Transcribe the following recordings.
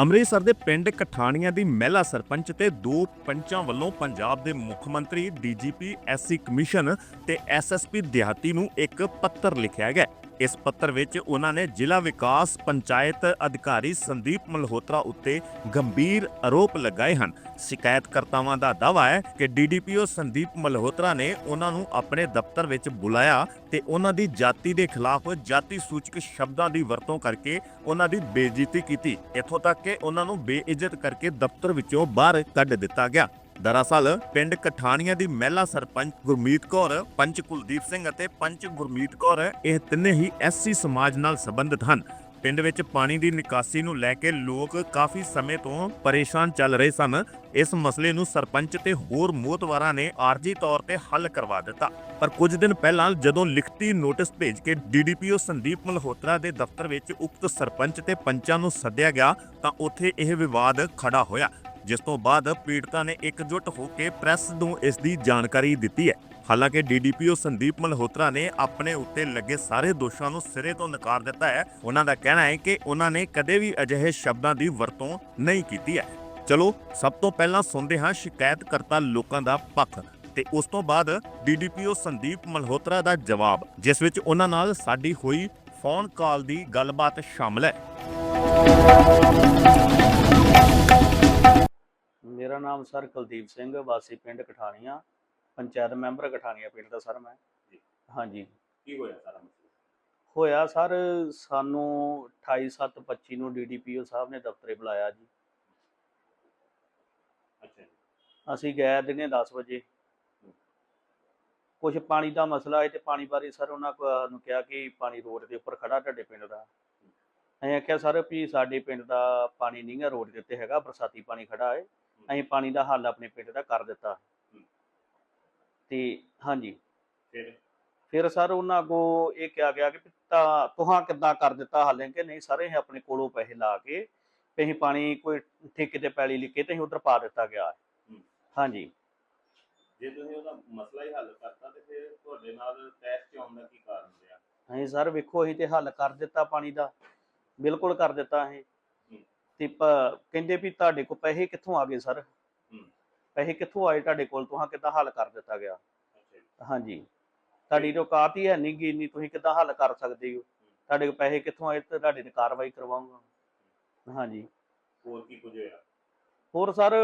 ਅੰਮ੍ਰਿਤਸਰ ਦੇ ਪਿੰਡ ਕਠਾਣੀਆਂ ਦੀ ਮਹਿਲਾ ਸਰਪੰਚ ਤੇ ਦੋ ਪੰਚਾਂ ਵੱਲੋਂ ਪੰਜਾਬ ਦੇ ਮੁੱਖ ਮੰਤਰੀ ਡੀਜੀਪੀ ਐਸਸੀ ਕਮਿਸ਼ਨ ਤੇ ਐਸਐਸਪੀ ਦਿਹਾਤੀ ਨੂੰ ਇੱਕ ਪੱਤਰ ਲਿਖਿਆ ਗਿਆ ਇਸ ਪੱਤਰ ਵਿੱਚ ਉਹਨਾਂ ਨੇ ਜ਼ਿਲ੍ਹਾ ਵਿਕਾਸ ਪੰਚਾਇਤ ਅਧਿਕਾਰੀ ਸੰਦੀਪ ਮਲਹੋਤਰਾ ਉੱਤੇ ਗੰਭੀਰ ਆਰੋਪ ਲਗਾਏ ਹਨ। ਸ਼ਿਕਾਇਤਕਰਤਾਵਾਂ ਦਾ ਦਾਅਵਾ ਹੈ ਕਿ ਡੀਡੀਪੀਓ ਸੰਦੀਪ ਮਲਹੋਤਰਾ ਨੇ ਉਹਨਾਂ ਨੂੰ ਆਪਣੇ ਦਫ਼ਤਰ ਵਿੱਚ ਬੁਲਾਇਆ ਤੇ ਉਹਨਾਂ ਦੀ ਜਾਤੀ ਦੇ ਖਿਲਾਫ ਜਾਤੀ ਸੂਚਕ ਸ਼ਬਦਾਂ ਦੀ ਵਰਤੋਂ ਕਰਕੇ ਉਹਨਾਂ ਦੀ ਬੇਇੱਜ਼ਤੀ ਕੀਤੀ। ਇੱਥੋਂ ਤੱਕ ਕਿ ਉਹਨਾਂ ਨੂੰ ਬੇਇੱਜ਼ਤ ਕਰਕੇ ਦਫ਼ਤਰ ਵਿੱਚੋਂ ਬਾਹਰ ਕੱਢ ਦਿੱਤਾ ਗਿਆ। ਦਰਅਸਲ, ਪਿੰਡ ਕਠਾਣੀਆਂ ਦੀ ਮਹਿਲਾ ਸਰਪੰਚ ਗੁਰਮੀਤ ਕੌਰ, ਪੰਚ ਕੁਲਦੀਪ ਸਿੰਘ ਅਤੇ ਪੰਚ ਗੁਰਮੀਤ ਕੌਰ, ਇਹ ਤਿੰਨੇ ਹੀ ਐਸਸੀ ਸਮਾਜ ਨਾਲ ਸੰਬੰਧਿਤ ਹਨ। ਪਿੰਡ ਵਿੱਚ ਪਾਣੀ ਦੀ ਨਿਕਾਸੀ ਨੂੰ ਲੈ ਕੇ ਲੋਕ ਕਾਫੀ ਸਮੇਂ ਤੋਂ ਪਰੇਸ਼ਾਨ ਚੱਲ ਰਹੇ ਸਨ। ਇਸ ਮਸਲੇ ਨੂੰ ਸਰਪੰਚ ਤੇ ਹੋਰ ਮੋਤਵਾਰਾਂ ਨੇ ਆਰਜੀ ਤੌਰ ਤੇ ਹੱਲ ਕਰਵਾ ਦਿੱਤਾ। ਪਰ ਕੁਝ ਦਿਨ ਪਹਿਲਾਂ ਜਦੋਂ ਲਿਖਤੀ ਨੋਟਿਸ ਭੇਜ ਕੇ ਡੀਡੀਪੀਓ ਸੰਦੀਪ ਮਲਹੋਤਰਾ ਦੇ ਦਫ਼ਤਰ ਵਿੱਚ ਉਕਤ ਸਰਪੰਚ ਤੇ ਪੰਚਾਂ ਨੂੰ ਸੱਦਿਆ ਗਿਆ, ਤਾਂ ਉੱਥੇ ਇਹ ਵਿਵਾਦ ਖੜਾ ਹੋਇਆ। ਜਿਸ ਤੋਂ ਬਾਅਦ ਪੀੜਤਾਂ ਨੇ ਇਕਜੁੱਟ ਹੋ ਕੇ ਪ੍ਰੈਸ ਨੂੰ ਇਸ ਦੀ ਜਾਣਕਾਰੀ ਦਿੱਤੀ ਹੈ। ਹਾਲਾਂਕਿ ਡੀਡੀਪੀਓ ਸੰਦੀਪ ਮਲਹੋਤਰਾ ਨੇ ਆਪਣੇ ਉੱਤੇ ਲੱਗੇ ਸਾਰੇ ਦੋਸ਼ਾਂ ਨੂੰ ਸਿਰੇ ਤੋਂ ਨਕਾਰ ਦਿੱਤਾ ਹੈ। ਉਹਨਾਂ ਦਾ ਕਹਿਣਾ ਹੈ ਕਿ ਉਹਨਾਂ ਨੇ ਕਦੇ ਵੀ ਅਜਿਹੇ ਸ਼ਬਦਾਂ ਦੀ ਵਰਤੋਂ ਨਹੀਂ ਕੀਤੀ ਹੈ। ਚਲੋ, ਸਭ ਤੋਂ ਪਹਿਲਾਂ ਸੁਣਦੇ ਹਾਂ ਸ਼ਿਕਾਇਤਕਰਤਾ ਲੋਕਾਂ ਦਾ ਪੱਖ ਤੇ ਉਸ ਤੋਂ ਬਾਅਦ ਡੀਡੀਪੀਓ ਸੰਦੀਪ ਮਲਹੋਤਰਾ ਦਾ ਜਵਾਬ, ਜਿਸ ਵਿੱਚ ਉਹਨਾਂ ਨਾਲ ਸਾਡੀ ਹੋਈ ਫੋਨ ਕਾਲ ਦੀ ਗੱਲਬਾਤ ਸ਼ਾਮਲ ਹੈ। ਮੇਰਾ ਨਾਮ ਸਰ ਕੁਲਦੀਪ ਸਿੰਘ ਵਾਸੀ ਪਿੰਡ ਕਠਾਣੀਆਂ ਪੰਚਾਇਤ ਮੈਂਬਰ ਕਠਾਣੀਆਂ ਪਿੰਡ ਦਾ ਸਰ ਮੈਂ। ਹਾਂਜੀ। ਕੀ ਹੋਇਆ ਸਾਰਾ ਮਸਲਾ? ਹੋਇਆ ਸਰ ਸਾਨੂੰ 28725 ਨੂੰ ਡੀਡੀਪੀਓ ਸਾਹਿਬ ਨੇ ਦਫ਼ਤਰੇ ਬੁਲਾਇਆ ਜੀ। ਅੱਛਾ ਅਸੀਂ ਗਏ ਦਿਨੇ 10 ਵਜੇ। ਕੁਝ ਪਾਣੀ ਦਾ ਮਸਲਾ ਹੈ ਤੇ ਪਾਣੀ ਬਾਰੇ ਸਰ ਉਹਨਾਂ ਨੂੰ ਕਿਹਾ ਕਿ ਪਾਣੀ ਰੋਡ ਦੇ ਉੱਪਰ ਖੜਾ ਤੁਹਾਡੇ ਪਿੰਡ ਦਾ। ਅਸੀਂ ਆਖਿਆ ਸਰ ਵੀ ਸਾਡੇ ਪਿੰਡ ਦਾ ਪਾਣੀ ਨਹੀਂ ਗਾ ਰੋਡ ਦੇ ਉੱਤੇ ਹੈਗਾ ਬਰਸਾਤੀ ਪਾਣੀ ਖੜਾ ਹੈ। ਅਸੀਂ ਪਾਣੀ ਦਾ ਹੱਲ ਆਪਣੇ ਪਿੰਡ ਦਾ ਕਰ ਦਿੱਤਾ। ਤੇ ਹਾਂਜੀ। ਫਿਰ? ਫਿਰ ਸਰ ਉਹਨਾਂ ਕੋ ਇਹ ਕਿਹਾ ਗਿਆ ਕਿ ਤਾਂ ਤੁਹਾਂ ਕਿੱਦਾਂ ਕਰ ਦਿੱਤਾ ਹਾਲੇ ਕਿ ਨਹੀਂ ਸਾਰੇ ਅਸੀਂ ਆਪਣੇ ਕੋਲੋਂ ਪੈਸੇ ਲਾ ਕੇ ਤੇ ਅਸੀਂ ਪਾਣੀ ਕੋਈ ਠੇਕੇ ਤੇ ਪੈਲੀ ਲਿਖੇ ਤੇ ਅਸੀਂ ਉਧਰ ਪਾ ਦਿੱਤਾ ਗਿਆ। ਹਾਂਜੀ। ਜੇ ਤੁਸੀਂ ਉਹਦਾ ਮਸਲਾ ਹੀ ਹੱਲ ਕਰਤਾ ਤੇ ਫਿਰ ਤੁਹਾਡੇ ਨਾਲ ਤੈਸ ਚ ਆਉਣ ਦਾ ਕੀ ਕਾਰਨ ਰਿਹਾ? ਅਸੀਂ ਸਰ ਵੇਖੋ ਅਸੀਂ ਤੇ ਹੱਲ ਕਰ ਦਿੱਤਾ ਪਾਣੀ ਦਾ। ਬਿਲਕੁਲ ਕਰ ਦਿੱਤਾ ਅਸੀਂ। ਤੇ ਕਹਿੰਦੇ ਵੀ ਤੁਹਾਡੇ ਕੋਲ ਪੈਸੇ ਕਿੱਥੋਂ ਆ ਗਏ ਸਰ? ਹੂੰ। ਪੈਸੇ ਕਿੱਥੋਂ ਆਏ ਤੁਹਾਡੇ ਕੋਲ? ਤੁਹਾਂ ਕਿੱਦਾਂ ਹੱਲ ਕਰ ਦਿੱਤਾ ਗਿਆ? ਹਾਂਜੀ। ਤੁਹਾਡੀ ਰੁਕਾਤ ਹੀ ਹੈ ਨਹੀਂ ਗੀ ਇੰਨੀ ਤੁਸੀਂ ਕਿੱਦਾਂ ਹੱਲ ਕਰ ਸਕਦੇ ਹੋ? ਤੁਹਾਡੇ ਕੋਲ ਪੈਸੇ ਕਿੱਥੋਂ ਆਏ ਤੇ ਤੁਹਾਡੇ ਤੇ ਕਾਰਵਾਈ ਕਰਵਾਉਂਗਾ। ਹਾਂਜੀ। ਹੋਰ ਕੀ ਕੁਝ ਹੋਇਆ ਹੋਰ ਸਰ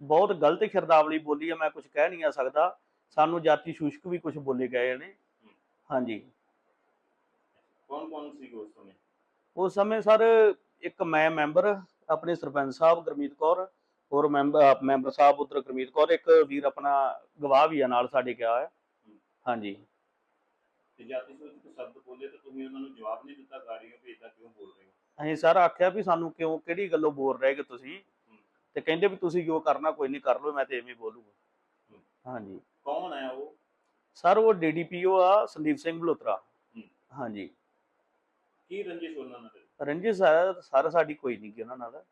ਬਹੁਤ ਗਲਤ ਸ਼ਬਦਾਵਲੀ ਬੋਲੀ ਆ ਮੈਂ ਕੁਝ ਕਹਿ ਨਹੀਂ ਆ ਸਕਦਾ। ਸਾਨੂੰ ਜਾਤੀ ਸ਼ੂਸ਼ਕ ਵੀ ਕੁਝ ਬੋਲੇ ਗਏ ਨੇ। ਹਾਂਜੀ। ਕੌਣ ਕੌਣ ਸੀ ਉਸ ਸਮੇਂ? ਉਸ ਸਮੇਂ ਸਰ ਇੱਕ ਮੈਂ ਮੈਂਬਰ ਆਪਣੇ ਸਰਪੰਚ ਸਾਹਿਬ ਗੁਰਮੀਤ ਕੌਰ ਹੋਰ ਮੈਂਬਰ ਮੈਂਬਰ ਸਾਹਿਬ ਉਧਰ ਗੁਰਮੀਤ ਕੌਰ ਇੱਕ ਵੀਰ ਆਪਣਾ ਗਵਾਹ ਵੀ ਆ ਨਾਲ ਸਾਡੇ ਗਿਆ ਹੈ ਹਾਂਜੀ। ਤੇ ਸ਼ਬਦ ਬੋਲੇ ਤੇ ਤੁਸੀਂ ਉਹਨਾਂ ਨੂੰ ਜਵਾਬ ਨਹੀਂ ਦਿੱਤਾ ਗਾੜੀਆਂ ਵੀ ਇਦਾਂ ਕਿਉਂ ਬੋਲ ਰਹੇ ਹੋ? ਅਸੀਂ ਸਰ ਆਖਿਆ ਵੀ ਸਾਨੂੰ ਕਿਉਂ ਕਿਹੜੀ ਗੱਲੋਂ ਬੋਲ ਰਹੇ ਕਿ ਤੁਸੀਂ? ਤੇ ਕਹਿੰਦੇ ਵੀ ਤੁਸੀਂ ਜੋ ਕਰਨਾ ਕੋਈ ਨਹੀਂ ਕਰ ਲਓ ਮੈਂ ਤੇ ਐਵੇਂ ਬੋਲੂਗਾ। ਹਾਂਜੀ। ਕੌਣ ਹੈ ਉਹ? ਸਰ ਉਹ ਡੀਡੀਪੀਓ ਆ ਸੰਦੀਪ ਸਿੰਘ ਬਲੋਤਰਾ। ਹਾਂਜੀ। ਕੀ ਰੰਜਿਸ਼ ਉਹਨਾਂ ਨਾਲ? ਰੰਜਿਸ਼ ਸਰ ਸਰ ਸਾਡੀ ਕੋਈ ਨਹੀਂ ਉਹਨਾਂ ਨਾਲ।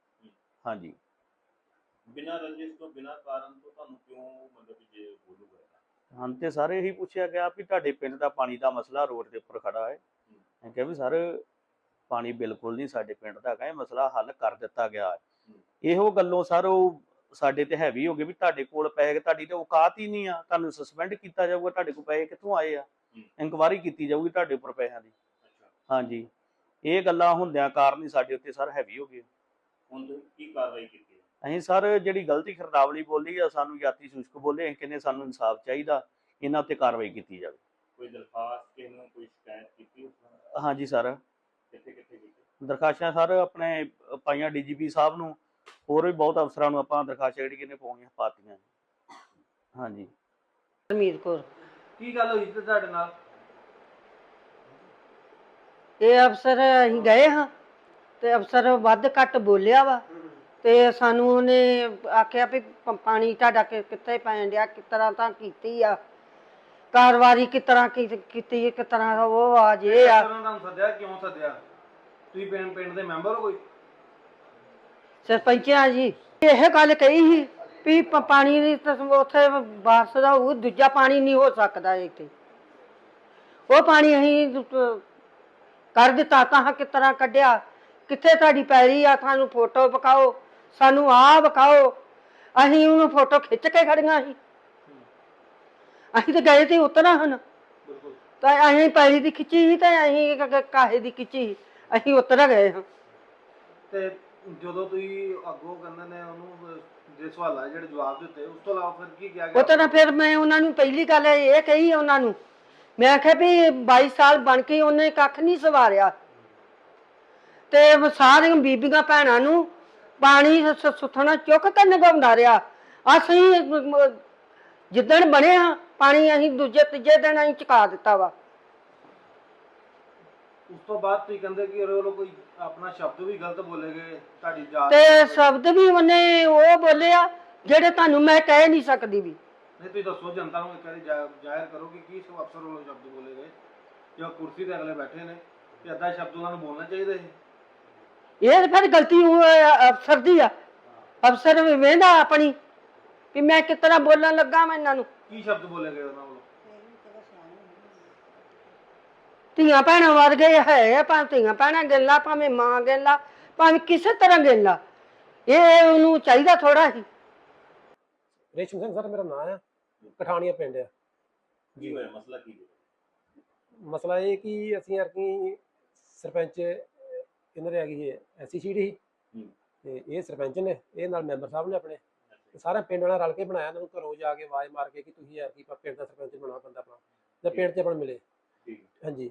ਹਾਂਜੀ। ਬਿਨਾਂ ਰੰਜਿਸ਼ ਤੋਂ ਬਿਨਾਂ ਕਾਰਨ ਤੋਂ ਤੁਹਾਨੂੰ ਕਿਉਂ ਮਤਲਬ ਕਿ ਜੇ ਬੋਲੂਗਾ ਹਾਂ ਤੇ ਸਾਰੇ ਇਹੀ ਪੁੱਛਿਆ ਗਿਆ ਵੀ ਤੁਹਾਡੇ ਪਿੰਡ ਦਾ ਪਾਣੀ ਦਾ ਮਸਲਾ ਰੋਡ ਦੇ ਉੱਪਰ ਖੜਾ ਹੈ। ਮੈਂ ਕਿਹਾ ਵੀ ਸਰ ਪਾਣੀ ਬਿਲਕੁਲ ਨਹੀਂ ਸਾਡੇ ਪਿੰਡ ਦਾ ਹੈਗਾ ਇਹ ਮਸਲਾ ਹੱਲ ਕਰ ਦਿੱਤਾ ਗਿਆ ਹੈ। ਇਹੋ ਗੱਲੋਂ ਸਰ ਉਹ ਸਾਡੇ ਤੇ ਹੈਵੀ ਹੋ ਗਏ ਵੀ ਤੁਹਾਡੇ ਕੋਲ ਪੈਸੇ ਤੁਹਾਡੀ ਤੇ ਔਕਾਤ ਹੀ ਨਹੀਂ ਆ। ਤੁਹਾਨੂੰ ਸਸਪੈਂਡ ਕੀਤਾ ਜਾਊਗਾ ਤੁਹਾਡੇ ਕੋਲ ਪੈਸੇ ਕਿੱਥੋਂ ਆਏ ਆ। ਇਨਕੁਆਰੀ ਕੀਤੀ ਜਾਊਗੀ ਤੁਹਾਡੇ ਉੱਪਰ ਪੈਸਿਆਂ ਦੀ। ਹਾਂਜੀ। ਇਹ ਗੱਲਾਂ ਹੁੰਦਿਆਂ ਕਾਰਨ ਹੀ ਸਾਡੇ ਉੱਤੇ ਸਰ ਹੈਵੀ ਹੋ ਗਏ ਹੁਣ ਕੀ ਕਾਰਵਾਈ ਕੀਤੀ ਹੈ? ਅਸੀਂ ਸਰ ਜਿਹੜੀ ਗਲਤੀ ਖਰਦਾਵਲੀ ਬੋਲੀ ਆ ਸਾਨੂੰ ਜਾਤੀ ਸੂਚਕ ਬੋਲੇ ਅਸੀਂ ਕਹਿੰਦੇ ਸਾਨੂੰ ਇਨਸਾਫ ਚਾਹੀਦਾ ਇਹਨਾਂ ਉੱਤੇ ਕਾਰਵਾਈ ਕੀਤੀ ਜਾਵੇ। ਕੋਈ ਦਰਖਾਸਤ ਕਿਸੇ ਨੂੰ ਕੋਈ ਸ਼ਿਕਾਇਤ ਕੀਤੀ? ਹਾਂਜੀ ਸਰ। ਕਿੱਥੇ ਕਿੱਥੇ ਕੀਤੀ? ਦਰਖਾਸ਼ਾਂ ਸਰ ਆਪਣੇ ਪਾਈਆਂ ਡੀਜੀਪੀ ਸਾਹਿਬ ਨੂੰ ਹੋਰ ਵੀ ਬਹੁਤ ਅਫਸਰਾਂ ਨੂੰ ਆਪਾਂ ਦਰਖਾਸ਼ਾਂ ਜਿਹੜੀ ਕਿਨੇ ਪਾਉਣੀਆਂ ਪਾਤੀਆਂ। ਹਾਂਜੀ। ਹਰਮੀਤ ਕੌਰ। ਕੀ ਗੱਲ ਹੋਈ ਤੇ ਤੁਹਾਡੇ ਨਾਲ? ਇਹ ਅਫਸਰ ਅਸੀਂ ਗਏ ਹਾਂ ਤੇ ਅਫਸਰ ਵੱਧ ਘੱਟ ਬੋਲਿਆ ਵਾ ਤੇ ਸਾਨੂੰ ਉਹਨੇ ਆਖਿਆ ਵੀ ਪ- ਪਾਣੀ ਤੁਹਾਡਾ ਕਿ- ਕਿੱਥੇ ਪੈਣ ਡਿਆ ਕਿਸ ਤਰ੍ਹਾਂ ਤਾਂ ਕੀਤੀ ਆ। ਕਾਰਵਾਈ ਕਿਸ ਤਰ੍ਹਾਂ ਕੀ- ਕੀਤੀ ਕਿਸ ਤਰ੍ਹਾਂ ਉਹ ਆ ਜੇ ਆ। ਅਫਸਰਾਂ ਤੁਹਾਨੂੰ ਸੱਦਿਆ ਕਿਉਂ ਸੱਦਿਆ? ਤੁਸੀਂ ਪਿੰਡ ਪਿੰਡ ਦੇ ਮੈਂਬਰ ਹੋ ਕੋਈ? ਸਰਪੰਚਾ ਜੀ ਇਹ ਗੱਲ ਕਹੀ ਸੀ ਵੀ ਪ- ਪਾਣੀ ਦੀ ਤਾਂ ਉੱਥੇ ਬਾਰਸ ਦਾ ਉਹ ਦੂਜਾ ਪਾਣੀ ਨਹੀਂ ਹੋ ਸਕਦਾ ਇੱਥੇ। ਉਹ ਪਾਣੀ ਅਸੀਂ ਦੁ- ਕਰ ਦਿੱਤਾ ਤਾਂ ਕਿਸ ਤਰ੍ਹਾਂ ਕੱਢਿਆ? ਕਿੱਥੇ ਤੁਹਾਡੀ ਪੈਲੀ ਆ? ਸਾਨੂੰ ਫੋਟੋ ਵਿਖਾਓ ਸਾਨੂੰ ਆ ਵਿਖਾਓ। ਅਸੀਂ ਉਹਨੂੰ ਫੋਟੋ ਖਿੱਚ ਕੇ ਖੜੀਆਂ ਸੀ। ਅਸੀਂ ਤਾਂ ਗਏ ਤੇ ਉਤਰਾ ਹਨ ਤਾਂ ਅਸੀਂ ਪੈਲੀ ਦੀ ਖਿੱਚੀ ਸੀ ਤੇ ਅਸੀਂ ਕਾਹੇ ਦੀ ਖਿੱਚੀ ਸੀ। ਅਸੀਂ ਉਤਰ ਗਏ ਹਾਂ। ਤੇ ਜਦੋਂ ਤੁਸੀਂ ਅੱਗੋਂ ਕਹਿੰਦੇ ਨੇ ਉਹਨੂੰ ਜੇ ਸਵਾਲਾਂ ਦੇ ਜਿਹੜੇ ਜਵਾਬ ਦਿੱਤੇ ਉਸ ਤੋਂ ਇਲਾਵਾ ਫਿਰ ਕੀ ਕਿਹਾ ਗਿਆ? ਉਹ ਤਾਂ ਫਿਰ ਮੈਂ ਉਹਨਾਂ ਨੂੰ ਪਹਿਲੀ ਗੱਲ ਇਹ ਕਹੀ ਉਹਨਾਂ ਨੂੰ ਮੈਂ ਕਿਹਾ ਵੀ 22 ਸਾਲ ਬਣ ਕੇ ਉਹਨੇ ਕੱਖ ਨਹੀਂ ਸਵਾਰਿਆ। ਤੇ ਉਹ ਸਾਰੀਆਂ ਬੀਬੀਆਂ ਭੈਣਾਂ ਨੂੰ ਪਾਣੀ ਸ- ਸੁੱਥਣਾ ਚੁੱਕ ਕੇ ਨਿਭਾਉਂਦਾ ਰਿਹਾ। ਅਸੀਂ ਜਿੱਦਣ ਬਣੇ ਆ ਪਾਣੀ ਅਸੀਂ ਦੂਜੇ ਤੀਜੇ ਦਿਨ ਅਸੀਂ ਚੁਕਾ ਦਿੱਤਾ ਵਾ। ਉਸ ਤੋਂ ਬਾਅਦ ਤੁਸੀਂ ਕਹਿੰਦੇ ਕਿ ਉਹਦੇ ਵੱਲੋਂ ਕੋਈ ਆਪਣਾ ਸ਼ਬਦ ਵੀ ਗਲਤ ਬੋਲੇ ਗਏ ਤੁਹਾਡੀ ਜਾਤ ਤੇ ਸ਼ਬਦ ਵੀ ਉਹਨੇ ਉਹ ਬੋਲਿਆ ਜਿਹੜੇ ਤੁਹਾਨੂੰ ਮੈਂ ਕਹਿ ਨਹੀਂ ਸਕਦੀ ਵੀ। ਨਹੀਂ ਤੁਸੀਂ ਦੱਸੋ ਜਨਤਾ ਨੂੰ ਇੱਕ ਵਾਰੀ ਜਾ- ਜ਼ਾਹਿਰ ਕਰੋ ਕਿ ਕੀ ਸਭ ਅਫਸਰ ਵੱਲੋਂ ਸ਼ਬਦ ਬੋਲੇ ਗਏ। ਜੋ ਕੁਰਸੀ ਤੇ ਅਗਲੇ ਬੈਠੇ ਨੇ ਕਿ ਅੱਧਾ ਸ਼ਬਦ ਉਹਨਾਂ ਨੂੰ ਬੋਲਣਾ ਚਾਹੀਦਾ ਸੀ? ਇਹ ਫਿਰ ਗਲਤੀ ਉਹ ਅਫਸਰ ਦੀ ਆ। ਅਫਸਰ ਵੀ ਵੇਂਦਾ ਆਪਣੀ ਵੀ ਮੈਂ ਕਿਸ ਤਰ੍ਹਾਂ ਬੋਲਣ ਲੱਗਾ ਮੈਂ ਇਹਨਾਂ ਨੂੰ। ਕੀ ਸ਼ਬਦ ਬੋਲੇ ਗਏ ਉਹਨਾਂ ਵੱਲੋਂ? ਧੀਆਂ ਭੈਣਾਂ ਵਰ ਗਏ ਹੈ ਭਾਵੇਂ ਧੀਆਂ ਭੈਣਾਂ ਗੱਲਾਂ ਭਾਵੇਂ ਮਾਂ ਗੱਲਾਂ ਭਾਵੇਂ ਕਿਸੇ ਤਰ੍ਹਾਂ ਗੱਲਾਂ ਇਹ ਉਹਨੂੰ ਚਾਹੀਦਾ ਥੋੜਾ ਸੀ ਰੇਸ਼ਮ ਸਿੰਘ ਸਰ ਮੇਰਾ ਨਾਮ ਆ। ਕਠਾਣੀਆਂ ਪਿੰਡ ਆ। ਕੀ ਹੋਇਆ? ਮਸਲਾ ਕੀ ਹੋਇਆ? ਮਸਲਾ ਇਹ ਕਿ ਅਸੀਂ ਅਰਕੀ ਸਰਪੰਚ ਇਹਨਾਂ ਦੇ ਹੈਗੀ ਹੈ ਐਸੀ ਸੀਡੀ ਹੂੰ। ਤੇ ਇਹ ਸਰਪੰਚ ਨੇ ਇਹ ਨਾਲ ਮੈਂਬਰ ਸਾਹਿਬ ਨੇ ਆਪਣੇ। ਤੇ ਸਾਰੇ ਪਿੰਡ ਵਾਲਾ ਰਲ ਕੇ ਬਣਾਇਆ ਇਹਨਾਂ ਨੂੰ ਘਰੋਂ ਜਾ ਕੇ ਆਵਾਜ਼ ਮਾਰ ਕੇ ਕਿ ਤੁਸੀਂ ਯਾਰ ਕੀ ਪਿੰਡ ਦਾ ਸਰਪੰਚ ਬਣਾ ਬੰਦਾ ਆਪਣਾ ਤੇ ਪਿੰਡ 'ਚ ਆਪਣ ਮਿਲੇ। ਹਾਂਜੀ।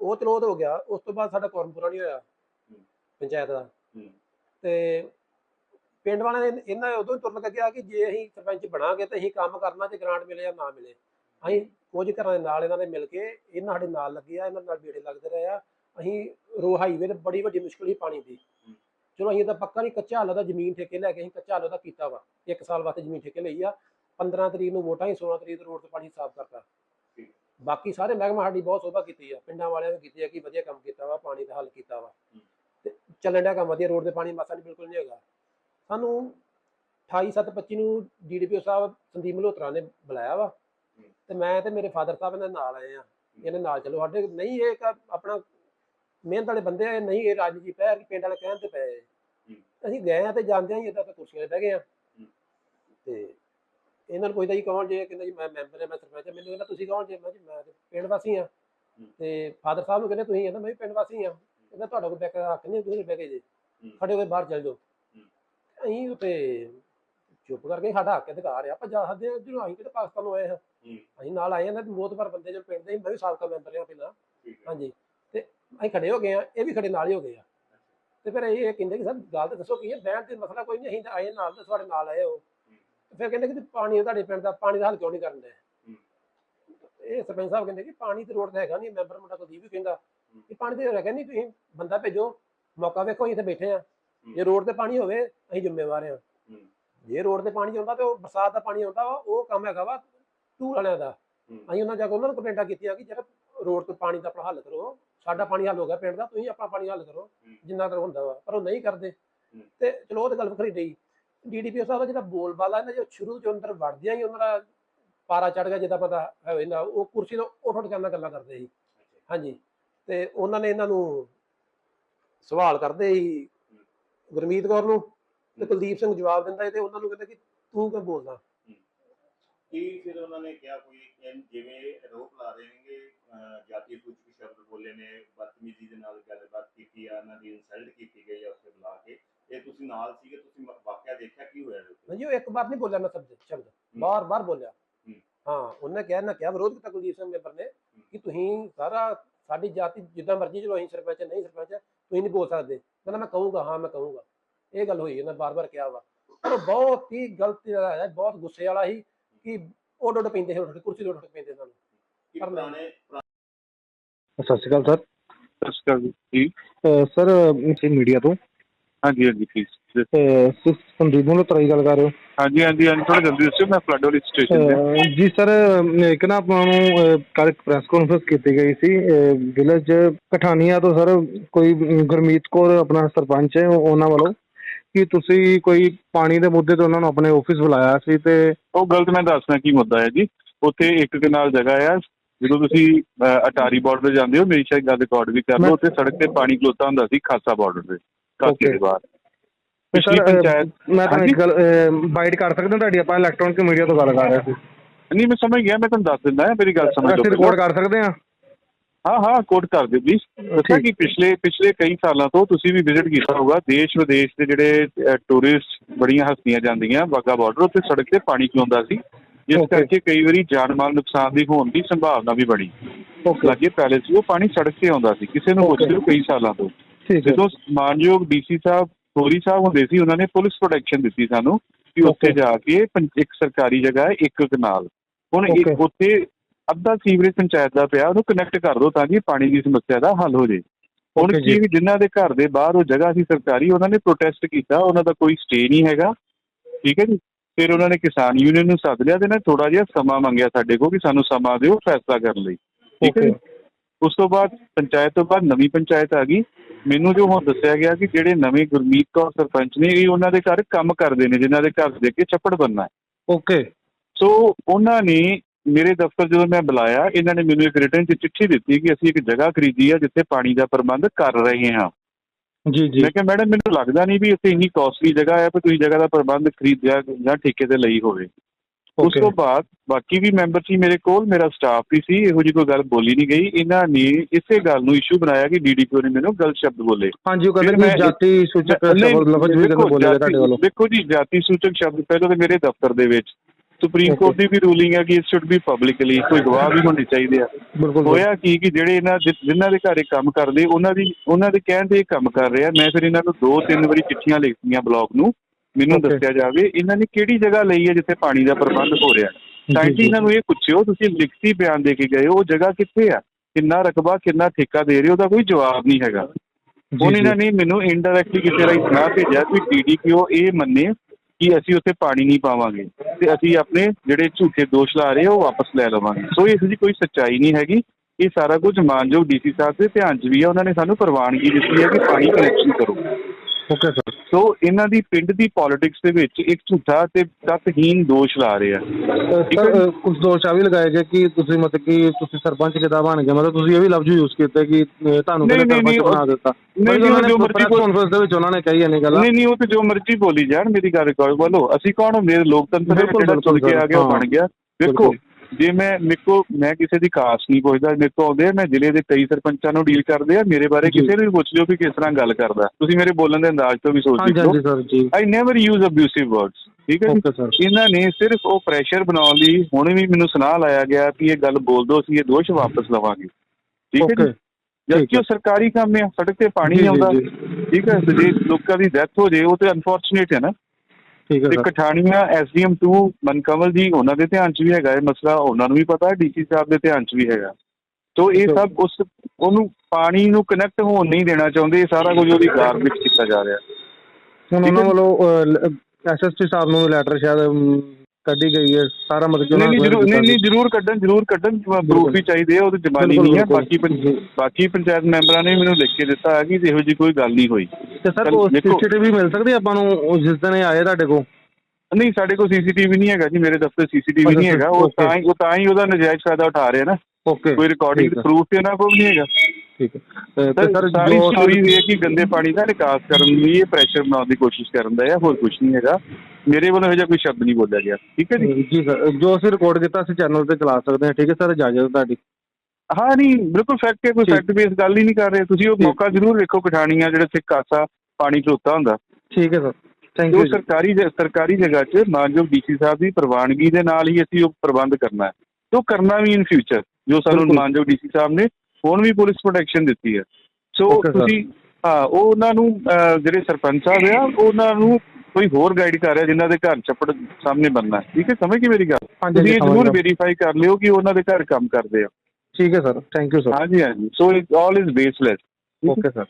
ਉਹ ਚਲੋ ਉਹ ਤਾਂ ਹੋ ਗਿਆ ਉਸ ਤੋਂ ਬਾਅਦ ਸਾਡਾ ਕੋਰਮ ਪੂਰਾ ਨਹੀਂ ਹੋਇਆ ਪੰਚਾਇਤ ਦਾ। ਤੇ ਪਿੰਡ ਵਾਲਿਆਂ ਨੇ ਇਹਨਾਂ ਨੇ ਉਦੋਂ ਹੀ ਤੁਰਨ ਲੱਗਿਆ ਕਿ ਜੇ ਅਸੀਂ ਸਰਪੰਚ ਬਣਾਂਗੇ ਤੇ ਅਸੀਂ ਕੰਮ ਕਰਨਾ ਤੇ ਗ੍ਰਾਂਟ ਮਿਲੇ ਜਾਂ ਨਾ ਮਿਲੇ। ਅਸੀਂ ਕੁਝ ਘਰਾਂ ਦੇ ਨਾਲ ਇਹਨਾਂ ਦੇ ਮਿਲ ਕੇ ਇਹਨਾਂ ਸਾਡੇ ਨਾਲ ਲੱਗੇ ਆ ਇਹਨਾਂ ਨਾਲ ਬੇੜੇ ਲੱਗਦੇ ਰਹੇ ਆ। ਅਸੀਂ ਰੋ ਹਾਈਵੇ ਤੇ ਬੜੀ ਵੱਡੀ ਮੁਸ਼ਕਲ ਸੀ ਪਾਣੀ ਦੀ। ਚਲੋ ਅਸੀਂ ਤਾਂ ਪੱਕਾ ਨਹੀਂ ਕੱਚਾ ਹਾਲ ਦਾ ਜ਼ਮੀਨ ਠੇਕੇ ਲੈ ਕੇ ਅਸੀਂ ਕੱਚਾ ਹਾਲ ਦਾ ਕੀਤਾ ਵਾ। ਇੱਕ ਸਾਲ ਵਾਸਤੇ ਜ਼ਮੀਨ ਠੇਕੇ ਲਈ ਆ। 15 ਤਰੀਕ ਨੂੰ ਵੋਟਾਂ ਹੀ 16 ਤਰੀਕ ਨੂੰ ਰੋਡ ਤੇ ਪਾਣੀ ਸਾਫ਼ ਕਰਤਾ। ਬਾਕੀ ਸਾਰੇ ਮਹਿਕਮਾ ਸਾਡੀ ਬਹੁਤ ਸੋਭਾ ਕੀਤੀ ਆ। ਪਿੰਡਾਂ ਵਾਲਿਆਂ ਨੇ ਕੀਤੀ ਆ ਕਿ ਵਧੀਆ ਕੰਮ ਕੀਤਾ ਵਾ ਪਾਣੀ ਦਾ ਹੱਲ ਕੀਤਾ ਵਾ। ਤੇ ਚੱਲਣ ਡਿਆ ਕੰਮ ਵਧੀਆ ਰੋਡ ਤੇ ਪਾਣੀ ਮਾਸਾ ਨਹੀਂ ਬਿਲਕੁਲ ਨਹੀਂ ਹੈਗਾ। ਸਾਨੂੰ 28/7/25 ਨੂੰ ਡੀਡੀਪੀਓ ਸਾਹਿਬ ਸੰਦੀਪ ਮਲਹੋਤਰਾ ਨੇ ਬੁਲਾਇਆ ਵਾ। ਤੇ ਮੈਂ ਤੇ ਮੇਰੇ ਫਾਦਰ ਸਾਹਿਬ ਇਹਨਾਂ ਨਾਲ ਆਏ ਆ। ਇਹਨੇ ਨਾਲ ਚਲੋ। ਸਾਡੇ ਨਹੀਂ ਇਹ ਆਪਣਾ ਮਿਹਨਤ ਵਾਲੇ ਬੰਦੇ ਆ ਨਹੀਂ ਇਹ ਰਾਜਨੀਤੀ ਪੈ ਪਿੰਡ ਵਾਲੇ ਕਹਿਣ ਤੇ ਪਏ। ਅਸੀਂ ਗਏ ਆ ਤੇ ਜਾਂਦੇ ਆ ਹੀ ਇਦਾਂ ਤਾਂ ਕੁਰਸੀਆਂ ਤੇ ਬਹਿ ਗਏ ਆ। ਤੇ ਇਹਨਾਂ ਨੂੰ ਪੁੱਛਦਾ ਜੀ ਕੌਣ ਜੇ? ਕਹਿੰਦਾ ਜੀ ਮੈਂ ਮੈਂਬਰ ਹਾਂ ਮੈਂ ਸਰਪੰਚ ਹਾਂ ਮੈਨੂੰ ਕਹਿੰਦਾ ਤੁਸੀਂ ਕੌਣ ਜੇ? ਮੈਂ ਜੀ ਮੈਂ ਤੇ ਪਿੰਡ ਵਾਸੀ ਆ। ਤੇ ਫਾਦਰ ਸਾਹਿਬ ਨੂੰ ਕਹਿੰਦੇ ਤੁਸੀਂ ਕਹਿੰਦਾ ਮੈਂ ਵੀ ਪਿੰਡ ਵਾਸੀ ਆ। ਕਹਿੰਦਾ ਤੁਹਾਡਾ ਕੋਈ ਬੈਕ ਹੱਕ ਨਹੀਂ ਤੁਸੀਂ ਗਏ ਜੇ। ਸਾਡੇ ਕੋਲ ਬਾਹਰ ਚੱਲ ਜਾਓ। ਅਸੀਂ ਉੱਤੇ ਚੁੱਪ ਕਰਕੇ ਸਾਡਾ ਹੱਕ ਅਧਿਕਾਰ ਆ ਆਪਾਂ ਜਾ ਸਕਦੇ ਹਾਂ ਜਦੋਂ ਅਸੀਂ ਕਿਹੜੇ ਪਾਕਿਸਤਾਨ ਨੂੰ ਆਏ ਹਾਂ ਅਸੀਂ ਨਾਲ ਆਏ ਹਾਂ ਨਾ ਬਹੁਤ ਵਾਰ ਬੰਦੇ ਜੋ ਪਿੰਡ ਦੇ ਮੈਂ ਵੀ ਸਾਬਕਾ ਮੈਂਬਰ ਹਾਂ ਪਹਿਲਾਂ। ਹਾਂਜੀ। ਤੇ ਅਸੀਂ ਖੜੇ ਹੋ ਗਏ ਆ ਇਹ ਵੀ ਖੜੇ ਨਾਲ ਹੀ ਹੋ ਗਏ ਆ। ਤੇ ਫਿਰ ਇਹ ਕਹਿੰਦੇ ਕਿ ਸਰ ਗੱਲ ਤਾਂ ਦੱਸੋ ਕੀ ਹੈ ਬਹਿਣ ਤੇ ਮਸਲਾ ਕੋਈ ਨਹੀਂ ਅਸੀਂ ਤਾਂ ਆਏ ਨਾਲ ਤੇ ਤੁਹਾਡੇ ਨਾਲ ਆਏ ਹੋ। ਫਿਰ ਕਹਿੰਦੇ ਕਿ ਪਾਣੀ ਤੁਹਾਡੇ ਪਿੰਡ ਦਾ ਪਾਣੀ ਦਾ ਹੱਲ ਕਿਉਂ ਨਹੀਂ ਕਰਨ ਦੇ? ਇਹ ਸਰਪੰਚ ਸਾਹਿਬ ਕਹਿੰਦੇ ਕਿ ਪਾਣੀ ਤੇ ਰੋਡ ਤੇ ਹੈਗਾ ਨਹੀਂ ਮੈਂਬਰ ਮੁੰਡਾ ਕੁਲਦੀਪ ਵੀ ਕਹਿੰਦਾ ਕਿ ਪਾਣੀ ਤੇ ਹੈਗਾ ਨਹੀਂ ਤੁਸੀਂ ਬੰਦਾ ਭੇਜੋ ਮੌਕਾ ਵੇਖੋ ਇੱਥੇ ਬੈਠੇ ਆ ਜੇ ਰੋਡ ਤੇ ਪਾਣੀ ਹੋਵੇ ਅਸੀਂ ਜ਼ਿੰਮੇਵਾਰ ਆ ਜੇ ਰੋਡ ਤੇ ਪਾਣੀ ਆਉਂਦਾ ਤੇ ਉਹ ਬਰਸਾਤ ਦਾ ਪਾਣੀ ਆਉਂਦਾ ਵਾ ਉਹ ਕੰਮ ਹੈਗਾ ਵਾ ਟੂਲ ਵਾਲਿਆਂ ਦਾ। ਅਸੀਂ ਉਹਨਾਂ ਜਾ ਕੇ ਉਹਨਾਂ ਨੂੰ ਕੰਪਲੇਂਟਾਂ ਕੀਤੀਆਂ ਕਿ ਜਿਹੜਾ ਰੋਡ ਤੋਂ ਪਾਣੀ ਦਾ ਆਪਣਾ ਹੱਲ ਕਰੋ। ਸਾਡਾ ਪਾਣੀ ਹੱਲ ਹੋ ਗਿਆ ਪਿੰਡ ਦਾ ਤੁਸੀਂ ਆਪਣਾ ਪਾਣੀ ਹੱਲ ਕਰੋ ਜਿੰਨਾ ਕਰ ਹੁੰਦਾ ਵਾ। ਪਰ ਉਹ ਨਹੀਂ ਕਰਦੇ। ਤੇ ਚਲੋ ਉਹ ਤੇ ਗੱਲ ਵੱਖਰੀ ਰਹੀ। ਡੀਡੀਪੀਓ ਸਾਹਿਬ ਦਾ ਜਿਹੜਾ ਬੋਲਬਾਲਾ ਇਹਨਾਂ ਜੋ ਸ਼ੁਰੂ ਤੋਂ ਅੰਦਰ ਵੜਦਿਆਂ ਹੀ ਉਹਨਾਂ ਦਾ ਪਾਰਾ ਚੜ ਗਿਆ ਜਿੱਦਾਂ ਪਤਾ ਹੈ ਇਹਨਾਂ ਉਹ ਕੁਰਸੀ ਤੋਂ ਉੱਠ ਉੱਠ ਕੇ ਉਹਨਾਂ ਗੱਲਾਂ ਕਰਦੇ ਸੀ। ਹਾਂਜੀ। ਤੇ ਉਹਨਾਂ ਨੇ ਇਹਨਾਂ ਨੂੰ ਸਵਾਲ ਕਰਦੇ ਸੀ ਗੁਰਮੀਤ ਕੌਰ ਨੂੰ ਤੇ ਕੁਲਦੀਪ ਸਿੰਘ ਜਵਾਬ ਦਿੰਦਾ ਤੇ ਉਹਨਾਂ ਨੂੰ ਕਹਿੰਦੇ ਕਿ ਤੂੰ ਕਿਉਂ ਬੋਲਦਾ? ਕੀ ਫਿਰ ਉਹਨਾਂ ਨੇ ਕਿਹਾ ਕੋਈ ਇਹ ਜਿਵੇਂ ਆਰੋਪ ਲਾ ਰਹੇ ਨੇਗੇ ਜਾਤੀ ਸੂਚਕ ਸ਼ਬਦ ਬੋਲੇ ਨੇ ਬਦਤਮੀਜ਼ੀ ਦੇ ਨਾਲ ਗੱਲਬਾਤ ਕੀਤੀ ਆ ਉਹਨਾਂ ਦੀ ਇਨਸਲਟ ਕੀਤੀ ਗਈ ਆ ਉੱਥੇ ਬੁਲਾ ਕੇ। ਇਹ ਤੁਸੀਂ ਨਾਲ ਸੀਗੇ ਤੁਸੀਂ ਵਾਕਿਆ ਦੇਖਿਆ ਕੀ ਹੋਇਆ? ਹਾਂਜੀ ਉਹ ਇੱਕ ਵਾਰ ਨਹੀਂ ਬੋਲਿਆ ਮੈਂ ਸ਼ਬਦ ਸ਼ਬਦ ਬਾਰ ਬਾਰ ਬੋਲਿਆ। ਹੂੰ। ਹਾਂ ਉਹਨੇ ਕਿਹਾ ਨਾ ਕਿਹਾ ਵਿਰੋਧ ਕੀਤਾ ਕੁਲਦੀਪ ਸਿੰਘ ਮੈਂਬਰ ਨੇ ਕਿ ਤੁਸੀਂ ਸਾਰਾ ਸਾਡੀ ਜਾਤੀ ਜਿੱਦਾਂ ਮਰਜ਼ੀ ਚਲੋ ਅਸੀਂ ਸਰਪੰਚ ਨਹੀਂ ਸਰਪੰਚ ਤੁਸੀਂ ਨਹੀਂ ਬੋਲ ਸਕਦੇ। ਕਹਿੰਦਾ ਮੈਂ ਕਹੂੰਗਾ ਹਾਂ ਮੈਂ ਕਹੂੰਗਾ। ਇਹ ਗੱਲ ਹੋਈ ਇਹਨਾਂ ਬਾਰ ਬਾਰ ਕਿਹਾ ਵਾ। ਪਰ ਬਹੁਤ ਹੀ ਗਲਤੀ ਨਾਲ ਹੈ ਬਹੁਤ ਗੁੱਸੇ ਵਾਲਾ ਸੀ ਕਿ ਉਹ ਡੋਡ ਪੈਂਦੇ ਸੀ ਉੱਠ ਕੇ ਕੁਰਸੀ ਤੋਂ ਉੱਠ ਕੇ ਪੈਂਦੇ ਇਹਨਾਂ ਨੂੰ ਕਿ ਪਰ। ਪੁਰਾਣੇ ਸਤਿ ਸ਼੍ਰੀ ਅਕਾਲ ਸਰ। ਸਤਿ ਸ਼੍ਰੀ ਅਕਾਲ ਜੀ। ਸਰ ਅਸੀਂ ਮੀਡੀਆ ਤੋਂ। ਹਾਂਜੀ ਹਾਂਜੀ ਪਲੀਜ਼ ਤੁਸੀਂ ਸੰਦੀਪ ਨੂੰ ਤਰਾਈ ਗੱਲ ਕਰ ਰਹੇ ਹੋ? ਹਾਂਜੀ ਹਾਂਜੀ ਹਾਂਜੀ ਥੋੜਾ ਜਲਦੀ ਦੱਸਿਓ ਮੈਂ ਫਲੱਡ ਵਾਲੀ ਸਟੇਸ਼ਨ ਤੇ ਅਹ ਜੀ ਸਰ ਇੱਕ ਨਾ ਆਪਾਂ ਨੂੰ ਕੱਲ ਪ੍ਰੈਸ ਕਾਨਫਰੰਸ ਕੀਤੀ ਗਈ ਸੀ ਵਿਲੇਜ ਕਠਾਨੀਆ ਤੋਂ ਸਰ ਕੋਈ ਗੁਰਮੀਤ ਕੌਰ ਆਪਣਾ ਸਰਪੰਚ ਹੈ ਉਹ- ਉਹਨਾਂ ਵੱਲੋਂ ਕਿ ਤੁਸੀਂ ਕੋਈ ਪਾਣੀ ਦੇ ਮੁੱਦੇ ਤੇ ਉਹਨਾਂ ਨੂੰ ਆਪਣੇ ਆਫਿਸ ਬੁਲਾਇਆ ਸੀ ਤੇ ਉਹ ਗਲਤ ਮੈਂ ਦੱਸਣਾ ਕੀ ਮੁੱਦਾ ਹੈ ਜੀ। ਉੱਥੇ ਇੱਕ ਕਨਾਲ ਜਗ੍ਹਾ ਆ। ਜਦੋਂ ਤੁਸੀਂ ਅਹ, ਅਟਾਰੀ ਬਾਰਡਰ ਜਾਂਦੇ ਹੋ ਮੇਰੀ ਸ਼ਾਇਦ ਗੱਲ ਰਿਕਾਰਡ ਵੀ ਕਰ ਮੈਂ- ਲਓ ਉੱਥੇ ਸੜਕ ਤੇ ਪਾਣੀ ਖਲੋਤਾ ਹੁੰਦਾ ਸੀ ਖਾਸਾ ਬਾਰਡਰ ਤੇ Okay. ਦੇ ਬਾਹਰ। ਤੇ ਪਿਛਲੀ ਸਰ ਪੰਚਾਇਤ। ਮੈਂ ਤੁਹਾਨੂੰ ਇੱਕ ਗੱਲ ਬਾਈਟ ਕਰ ਸਕਦਾ ਤੁਹਾਡੀ ਆਪਾਂ ਇਲੈਕਟ੍ਰੋਨਿਕ ਮੀਡੀਆ ਤੋਂ ਗੱਲ ਕਰ ਰਹੇ ਸੀ ਨਹੀਂ ਮੈਂ ਸਮਝ ਗਿਆ ਮੈਂ ਤੁਹਾਨੂੰ ਦੱਸ ਦਿੰਦਾ ਮੇਰੀ ਗੱਲ ਸਮਝ ਅਸੀਂ ਲਓ ਰਿਕਾਰਡ ਕਰ ਸਕਦੇ ਹਾਂ? ਹਾਂ ਹਾਂ ਕੋਡ ਕਰ ਦਿਓ ਪਲੀਜ਼ ਦੱਸਾਂ ਕਿ ਪਿਛਲੇ ਪਿਛਲੇ ਕਈ ਸਾਲਾਂ ਤੋਂ ਤੁਸੀਂ ਵੀ ਵਿਜ਼ਿਟ ਕੀਤਾ ਹੋਊਗਾ ਦੇਸ਼ ਵਿਦੇਸ਼ ਦੇ ਜਿਹੜੇ ਟੂਰਿਸਟ ਬੜੀਆਂ ਹਸਤੀਆਂ ਜਾਂਦੀਆਂ ਵਾਗਾ ਬਾਰਡਰ ਉੱਤੇ ਸੜਕ ਤੇ ਪਾਣੀ ਖਲੋਂਦਾ ਸੀ। ਜਿਸ. ਕਰਕੇ ਕਈ ਵਾਰੀ ਜਾਨ ਮਾਲ ਨੁਕਸਾਨ ਦੀ ਹੋਣ ਦੀ ਸੰਭਾਵਨਾ ਵੀ ਬਣੀ ਓਕੇ ਲੱਗੇ ਪਹਿਲੇ ਸੀ ਉਹ ਪਾਣੀ ਸੜਕ ਤੇ ਆਉਂਦਾ ਸੀ ਕਿਸੇ ਨੂੰ ਪੁੱਛ. ਲਿਓ ਕਈ ਸਾਲਾਂ ਤੋਂ। ਜਦੋਂ ਮਾਨਯੋਗ ਡੀਸੀ ਸਾਹਿਬ ਹੋਰੀ ਸਾਹਿਬ ਹੁੰਦੇ ਸੀ ਉਹਨਾਂ ਨੇ ਪੁਲਿਸ ਪ੍ਰੋਟੈਕਸ਼ਨ ਦਿੱਤੀ ਸਾਨੂੰ ਕਿ ਉੱਥੇ. ਜਾ ਕੇ ਇੱਕ ਸਰਕਾਰੀ ਜਗ੍ਹਾ ਹੈ ਇੱਕ ਕਨਾਲ ਹੁਣ ਇੱਕ. ਉੱਥੇ ਅੱਧਾ ਸੀਵਰੇਜ ਪੰਚਾਇਤ ਦਾ ਪਿਆ ਉਹਨੂੰ ਕਨੈਕਟ ਕਰ ਦਿਓ ਤਾਂ ਕਿ ਪਾਣੀ ਦੀ ਸਮੱਸਿਆ ਦਾ ਹੱਲ ਹੋ ਜੇ ਹੁਣ। ਕੀ ਜਿਨ੍ਹਾਂ ਦੇ ਘਰ ਦੇ ਬਾਹਰ ਉਹ ਜਗ੍ਹਾ ਸੀ ਸਰਕਾਰੀ ਉਹਨਾਂ ਨੇ ਪ੍ਰੋਟੈਸਟ ਕੀਤਾ ਉਹਨਾਂ ਦਾ ਕੋਈ ਸਟੇ ਨਹੀਂ ਹੈਗਾ ਠੀਕ ਹੈ ਜੀ ਫਿਰ ਉਹਨਾਂ ਨੇ ਕਿਸਾਨ ਯੂਨੀਅਨ ਨੂੰ ਸੱਦ ਲਿਆ ਤੇ ਨਾ ਥੋੜਾ ਜਿਹਾ ਸਮਾਂ ਮੰਗਿਆ ਸਾਡੇ ਕੋਲ ਕਿ ਸਾਨੂੰ ਸਮਾਂ ਦਿਓ ਫੈਸਲਾ ਕਰਨ ਲਈ ਠੀਕ ਹੈ. ਉਸ ਤੋਂ ਬਾਅਦ ਪੰਚਾਇਤ ਤੋਂ ਬਾਅਦ ਨਵੀਂ ਪੰਚਾਇਤ ਆ ਗਈ। ਮੈਨੂੰ ਜੋ ਹੁਣ ਦੱਸਿਆ ਗਿਆ ਕਿ ਜਿਹੜੇ ਨਵੇਂ ਗੁਰਮੀਤ ਕੌਰ ਸਰਪੰਚ ਨੇ ਇਹ ਉਹਨਾਂ ਦੇ ਘਰ ਕੰਮ ਕਰਦੇ ਨੇ ਜਿਨ੍ਹਾਂ ਦੇ ਘਰ ਦੇ ਅੱਗੇ ਚੱਪੜ ਬੰਨਾ ਹੈ। ਓਕੇ। ਸੋ ਉਹਨਾਂ ਨੇ ਮੇਰੇ ਦਫ਼ਤਰ ਜਦੋਂ ਮੈਂ ਬੁਲਾਇਆ ਇਹਨਾਂ ਨੇ ਮੈਨੂੰ ਇੱਕ ਰਿਟਰਨ 'ਚ ਚਿੱਠੀ ਦਿੱਤੀ ਕਿ ਅਸੀਂ ਇੱਕ ਜਗ੍ਹਾ ਖਰੀਦੀ ਹੈ ਜਿੱਥੇ ਪਾਣੀ ਦਾ ਪ੍ਰਬੰਧ ਕਰ ਰਹੇ ਹਾਂ। ਜੀ ਜੀ। ਮੈਂ ਕਿਹਾ ਮੈਡਮ ਮੈਨੂੰ ਲੱਗਦਾ ਨਹੀਂ ਵੀ ਇੱਥੇ ਇੰਨੀ ਕਾਸਟਲੀ ਜਗ੍ਹਾ ਹੈ ਕਿ ਤੁਸੀਂ ਜਗ੍ਹਾ ਦਾ ਪ੍ਰਬੰਧ ਖਰੀਦਿਆ ਜਾਂ ਠੇਕੇ ਤੇ ਲਈ ਹੋਵੇ। ਉਸ. ਤੋਂ ਬਾਅਦ ਬਾਕੀ ਵੀ ਮੈਂਬਰ ਸੀ ਮੇਰੇ ਕੋਲ ਮੇਰਾ ਸਟਾਫ ਵੀ ਸੀ ਇਹੋ ਜਿਹੀ ਕੋਈ ਗੱਲ ਬੋਲੀ ਨਹੀਂ ਗਈ। ਇਹਨਾਂ ਨੇ ਇਸੇ ਗੱਲ ਨੂੰ ਇਸ਼ੂ ਬਣਾਇਆ ਕਿ ਡੀਡੀਪੀਓ ਨੇ ਮੈਨੂੰ ਗਲਤ ਸ਼ਬਦ ਬੋਲੇ। ਹਾਂਜੀ ਉਹ ਕਹਿੰਦੇ ਕਿ ਜਾਤੀ ਸੂਚਕ ਸ਼ਬਦ ਲਫ਼ਜ਼ ਵੀ ਕਹਿੰਦੇ ਬੋਲੇ ਤੁਹਾਡੇ ਵੱਲੋਂ। ਦੇਖੋ ਜੀ ਜਾਤੀ ਸੂਚਕ ਸ਼ਬਦ ਪਹਿਲਾਂ ਤਾਂ ਮੇਰੇ ਦਫ਼ਤਰ ਦੇ ਵਿੱਚ। ਸੁਪਰੀਮ. ਕੋਰਟ ਦੀ ਵੀ ਰੂਲਿੰਗ ਹੈ ਕਿ ਇਟ ਸ਼ੁੱਡ ਬੀ ਪਬਲਿਕਲੀ ਕੋਈ ਗਵਾਹ ਵੀ ਹੋਣੇ ਚਾਹੀਦੇ ਆ। ਹੋਇਆ ਕੀ ਕਿ ਜਿਹੜੇ ਇਹਨਾਂ ਜਿ- ਜਿਨ੍ਹਾਂ ਦੇ ਘਰ ਕੰਮ ਕਰਦੇ ਉਹਨਾਂ ਦੀ ਉਹਨਾਂ ਦੇ ਕਹਿਣ ਤੇ ਇਹ ਕੰਮ ਕਰ ਰਿਹਾ ਮੈਂ ਫਿਰ ਇਹਨਾਂ ਨੂੰ ਦੋ ਤਿੰਨ ਵਾਰੀ ਚਿੱਠੀਆਂ ਲਿਖਤੀਆਂ ਬਲਾਕ ਨੂੰ। ਮੈਨੂੰ. ਦੱਸਿਆ ਜਾਵੇ ਇਹਨਾਂ ਨੇ ਕਿਹੜੀ ਜਗ੍ਹਾ ਲਈ ਹੈ ਜਿੱਥੇ ਪਾਣੀ ਦਾ ਪ੍ਰਬੰਧ ਹੋ ਰਿਹਾ ਸਾਇੰਟੀ ਜੀ। ਇਹਨਾਂ ਨੂੰ ਇਹ ਪੁੱਛਿਓ ਤੁਸੀਂ ਲਿਖਤੀ ਬਿਆਨ ਦੇ ਕੇ ਗਏ ਹੋ, ਉਹ ਜਗ੍ਹਾ ਕਿੱਥੇ ਆ ਕਿੰਨਾ ਰਕਬਾ ਕਿੰਨਾ ਠੇਕਾ ਦੇ ਰਹੇ ਹੋ ਉਹਦਾ ਕੋਈ ਜਵਾਬ ਨਹੀਂ ਹੈਗਾ। ਹੁਣ। ਇਹਨਾਂ ਨੇ ਮੈਨੂੰ ਇਨਡਾਇਰੈਕਟਲੀ ਕਿਸੇ ਰਾਹੀਂ ਸੁਣਾ ਭੇਜਿਆ ਕਿ ਡੀਡੀਪੀਓ ਇਹ ਮੰਨੇ ਕਿ ਅਸੀਂ ਉੱਥੇ ਪਾਣੀ ਨਹੀਂ ਪਾਵਾਂਗੇ ਤੇ ਅਸੀਂ ਆਪਣੇ ਜਿਹੜੇ ਝੂਠੇ ਦੋਸ਼ ਲਾ ਰਹੇ ਉਹ ਵਾਪਸ ਲੈ ਲਵਾਂਗੇ। ਸੋ ਇਸ ਦੀ ਕੋਈ ਸੱਚਾਈ ਨਹੀਂ ਹੈਗੀ। ਇਹ ਸਾਰਾ ਕੁਝ ਮਾਨਯੋਗ ਡੀਸੀ ਸਾਹਿਬ ਦੇ ਧਿਆਨ 'ਚ ਵੀ ਆ। ਉਹਨਾਂ ਨੇ ਸਾਨੂੰ ਪ੍ਰਵਾਨਗੀ ਦਿੱਤੀ ਹੈ ਕਿ ਪਾਣੀ ਕਨੈਕਸ਼ਨ ਕਰੋ। ਓਕੇ ਸਰ ਸੋ ਇਹਨਾਂ ਦੀ ਪਿੰਡ ਦੀ ਪੋਲਿਟਿਕਸ ਦੇ ਵਿੱਚ ਇੱਕ ਝੂਠਾ ਤੇ ਤੱਥਹੀਨ ਦੋਸ਼ ਲਾ ਰਹੇ ਆ। ਸਰ ਕੁਝ ਦੋਸ਼ ਆ ਵੀ ਲਗਾਏ ਗਏ ਕਿ ਤੁਸੀਂ ਮਤਲਬ ਕਿ ਤੁਸੀਂ ਸਰਪੰਚ ਕਿਦਾਂ ਬਣ ਗਏ ਮਤਲਬ ਤੁਸੀਂ ਇਹ ਵੀ ਲਫ਼ਜ਼ ਯੂਜ਼ ਕੀਤੇ ਕਿ ਤੁਹਾਨੂੰ ਕਿਹਨੇ ਸਰਪੰਚ ਬਣਾ ਦਿੱਤਾ। ਨਹੀਂ, ਨਹੀਂ ਜੋ ਮਰਜ਼ੀ ਪ੍ਰੈਸ ਬੋਲ- ਕਾਨਫਰੰਸ ਦੇ ਵਿੱਚ ਉਹਨਾਂ ਨੇ ਕਹੀ ਨਹੀਂ ਗੱਲਾਂ। ਨਹੀਂ ਨਹੀਂ ਉਹ ਤੇ ਜੋ ਮਰਜ਼ੀ ਬੋਲੀ ਜਾਣ ਮੇਰੀ ਗੱਲ ਰਿਕਾਰਡ ਬੋਲੋ। ਅਸੀਂ ਕੌਣ ਹੁੰਦੇ? ਲੋਕਤੰਤਰ ਜਿਹੜਾ ਚੁਣ ਕੇ ਆ ਗਿਆ ਉਹ। ਬਣ ਗਿਆ। ਦੇਖੋ ਜੇ ਮੈਂ ਮੇਰੇ ਕੋ ਮੈਂ ਕਿਸੇ ਦੀ ਕਾਸਟ ਨਹੀਂ ਪੁੱਛਦਾ ਮੇਰੇ ਤੋਂ ਆਉਂਦੇ ਆ ਮੈਂ ਜ਼ਿਲ੍ਹੇ ਦੇ ਕਈ ਸਰਪੰਚਾਂ ਨੂੰ ਡੀਲ ਕਰਦੇ ਆ ਮੇਰੇ ਬਾਰੇ। ਕਿਸੇ ਨੂੰ ਵੀ ਪੁੱਛ ਲਿਓ ਕਿ ਕਿਸ ਤਰ੍ਹਾਂ ਗੱਲ ਕਰਦਾ। ਤੁਸੀਂ ਮੇਰੇ ਬੋਲਣ ਦੇ ਅੰਦਾਜ਼ ਤੋਂ ਵੀ ਸੋਚ ਲਿਓ I never use abusive words ਠੀਕ ਹੈ ਜੀ? ਇਹਨਾਂ ਨੇ ਸਿਰਫ ਉਹ ਪ੍ਰੈਸ਼ਰ ਬਣਾਉਣ ਲਈ ਹੁਣ ਵੀ ਮੈਨੂੰ ਸੁਨਾਹ ਲਾਇਆ ਗਿਆ ਕਿ ਇਹ ਗੱਲ ਬੋਲ ਦੋ ਅਸੀਂ ਇਹ ਦੋਸ਼ ਵਾਪਸ ਲਵਾਂਗੇ। ਠੀਕ ਹੈ ਓਕੇ ਜੀ ਜਦਕਿ ਉਹ ਸਰਕਾਰੀ ਕੰਮ ਹੈ ਸੜਕ ਤੇ ਪਾਣੀ ਆਉਂਦਾ। ਠੀਕ ਹੈ? ਤੇ ਜੇ ਲੋਕਾਂ ਦੀ ਡੈਥ ਹੋ ਜੇ ਉਹ ਤੇ ਅਨਫੋਰਚੂਨੇਟ ਹੈ ਨਾ। ਠੀਕ ਹੈ ਤੇ ਕਠਾਣੀਆਂ ਐਸਡੀਐਮ 2 ਮਨਕਮਲ ਜੀ ਉਹਨਾਂ ਦੇ ਧਿਆਨ 'ਚ ਵੀ ਹੈਗਾ ਇਹ ਮਸਲਾ ਉਹਨਾਂ ਨੂੰ ਵੀ ਪਤਾ ਹੈ ਡੀਸੀ ਸਾਹਿਬ ਦੇ ਧਿਆਨ 'ਚ ਵੀ ਹੈਗਾ। ਸੋ ਇਹ ਸਭ ਉਸ ਉਹਨੂੰ ਪਾਣੀ ਨੂੰ ਕਨੈਕਟ ਹੋਣ ਨਹੀਂ ਦੇਣਾ ਚਾਹੁੰਦੇ ਇਹ ਸਾਰਾ ਕੁਝ ਉਹਦੀ ਵਿੱਚ ਕੀਤਾ ਜਾ ਰਿਹਾ। ਹੁਣ ਉਹਨਾਂ। ਵੱਲੋਂ ਐਸਐਸਪੀ ਸਾਹਿਬ ਨੂੰ ਲੈਟਰ ਸ਼ਾਇਦ ਕੱਢੀ ਗਈ ਹੈ ਸਾਰਾ ਮਤਲਬ ਕਿ ਨਹੀਂ ਨਹੀਂ ਜ਼ਰੂਰ ਨੇ ਨਹੀਂ ਨਹੀਂ ਜ਼ਰੂਰ ਕੱਢਣ ਜ਼ਰੂਰ ਕੱਢਣ ਪ੍ਰੂਫ ਵੀ ਚਾਹੀਦੇ ਆ ਉਹਦੇ ਜਮਾਨੀ ਬਿਲਕੁਲ, ਨਹੀਂ ਹੈ। ਬਾਕੀ। ਬਾਕੀ ਪੰਚਾਇਤ ਮੈਂਬਰਾਂ ਨੇ ਮੈਨੂੰ ਲਿਖ ਕੇ ਦਿੱਤਾ ਹੈ ਕਿ ਇਹੋ ਜੀ ਕੋਈ ਗੱਲ ਨਹੀਂ ਹੋਈ ਤੇ ਸਰ ਉਹ। ਸੀਸੀਟੀਵੀ ਮਿਲ ਸਕਦੀ ਆਪਾਂ ਨੂੰ ਜਿਸ ਦਿਨ ਇਹ ਆਏ ਤੁਹਾਡੇ ਕੋਲ ਨਹੀਂ ਸਾਡੇ ਕੋਲ ਸੀਸੀਟੀਵੀ ਨਹੀਂ ਹੈਗਾ ਜੀ ਮੇਰੇ ਦਫ਼ਤਰ ਸੀਸੀਟੀਵੀ ਨਹੀਂ ਹੈਗਾ ਉਹ. ਤਾਂ ਹੀ ਉਹ ਤਾਂ ਹੀ ਉਹਦਾ ਨਜਾਇਜ਼ ਫਾਇਦਾ ਉਠਾ ਰਹੇ ਨਾ ਕੋਈ ਰਿਕਾਰਡਿੰਗ। ਪ੍ਰੂਫ ਤੇ ਇਹਨਾਂ ਕੋਲ ਨਹੀਂ ਹੈਗਾ ਠੀਕ ਹੈ। ਅਹ, ਤੇ ਸਰ ਸਰ ਸਾਰੀ ਜੋ ਸਟੋਰੀ ਇਹ ਹੈ ਕਿ ਗੰਦੇ ਪਾਣੀ ਦਾ ਨਿਕਾਸ ਕਰਨ ਲਈ ਇਹ ਪ੍ਰੈਸ਼ਰ ਬਣਾਉਣ ਦੀ ਕੋਸ਼ਿਸ਼ ਕਰਨ ਦਾ ਹੈ ਹੋਰ ਕੁਝ ਨਹੀਂ ਹੈਗਾ। ਮੇਰੇ ਵੱਲੋਂ ਇਹੋ ਜਿਹਾ ਕੋਈ ਸ਼ਬਦ ਨਹੀਂ ਬੋਲਿਆ ਗਿਆ। ਠੀਕ ਹੈ ਜੀ? ਜੀ ਸਰ ਜੋ ਅਸੀਂ ਰਿਕਾਰਡ ਕੀਤਾ ਅਸੀਂ ਚੈਨਲ ਤੇ ਚਲਾ ਸਕਦੇ ਹਾਂ। ਠੀਕ ਹੈ ਸਰ ਇਜਾਜ਼ਤ ਤੁਹਾਡੀ। ਹਾਂ ਨਹੀਂ ਬਿਲਕੁਲ ਫੈਕਟ ਹੈ ਕੋਈ ਠੀਕ। ਫੈਕਟ ਬੇਸ ਗੱਲ ਹੀ ਨਹੀਂ ਕਰ ਰਹੇ। ਤੁਸੀਂ ਉਹ ਠੀਕ। ਮੌਕਾ ਜ਼ਰੂਰ ਵੇਖੋ ਕਠਾਣੀਆਂ ਜਿਹੜੇ ਇੱਥੇ ਕਾਸਾ ਪਾਣੀ ਖਲੋਤਾ ਹੁੰਦਾ। ਠੀਕ ਹੈ ਸਰ। ਥੈਂਕ ਉਹ ਯੂ ਸਰਕਾਰੀ ਜ- ਸਰਕਾਰੀ ਜਗ੍ਹਾ 'ਚ ਮਾਨਯੋਗ ਡੀਸੀ ਸਾਹਿਬ ਦੀ ਪ੍ਰਵਾਨਗੀ ਦੇ ਨਾਲ ਹੀ ਅਸੀਂ ਉਹ ਪ੍ਰਬੰਧ ਕਰਨਾ ਹੈ। ਤੇ ਉਹ ਕਰਨਾ ਵੀ ਇਨ ਫਿਊਚਰ ਜੋ ਸਾਨੂੰ। ਮਾਨਯੋਗ ਡੀਸੀ ਸਾਹਿਬ ਨੇ ਹੁਣ ਵੀ ਪੁਲਿਸ ਪ੍ਰੋਟੈਕਸ਼ਨ ਦਿੱਤੀ ਹੈ। ਸੋ. ਤੁਸੀਂ ਹਾਂ ਉਹ ਉਹਨਾਂ ਨੂੰ ਜਿਹੜੇ ਸਰਪੰਚ ਸਾਹਿਬ ਆ ਉਹਨਾਂ ਨੂੰ ਕੋਈ ਹੋਰ ਗਾਈਡ ਕਰ ਰਿਹਾ ਜਿਨ੍ਹਾਂ ਦੇ ਘਰ ਚੱਪੜ ਸਾਹਮਣੇ ਬੰਨਣਾ ਠੀਕ ਹੈ ਸਮਝ ਗਈ ਮੇਰੀ ਗੱਲ? ਤੁਸੀਂ ਜ਼ਰੂਰ। ਵੈਰੀਫਾਈ ਕਰ ਲਿਓ ਕਿ ਉਹਨਾਂ ਦੇ ਘਰ ਕੰਮ ਕਰਦੇ ਆ। ਠੀਕ ਹੈ ਸਰ ਥੈਂਕ ਯੂ ਸਰ ਹਾਂਜੀ ਹਾਂਜੀ। So it all is baseless okay sir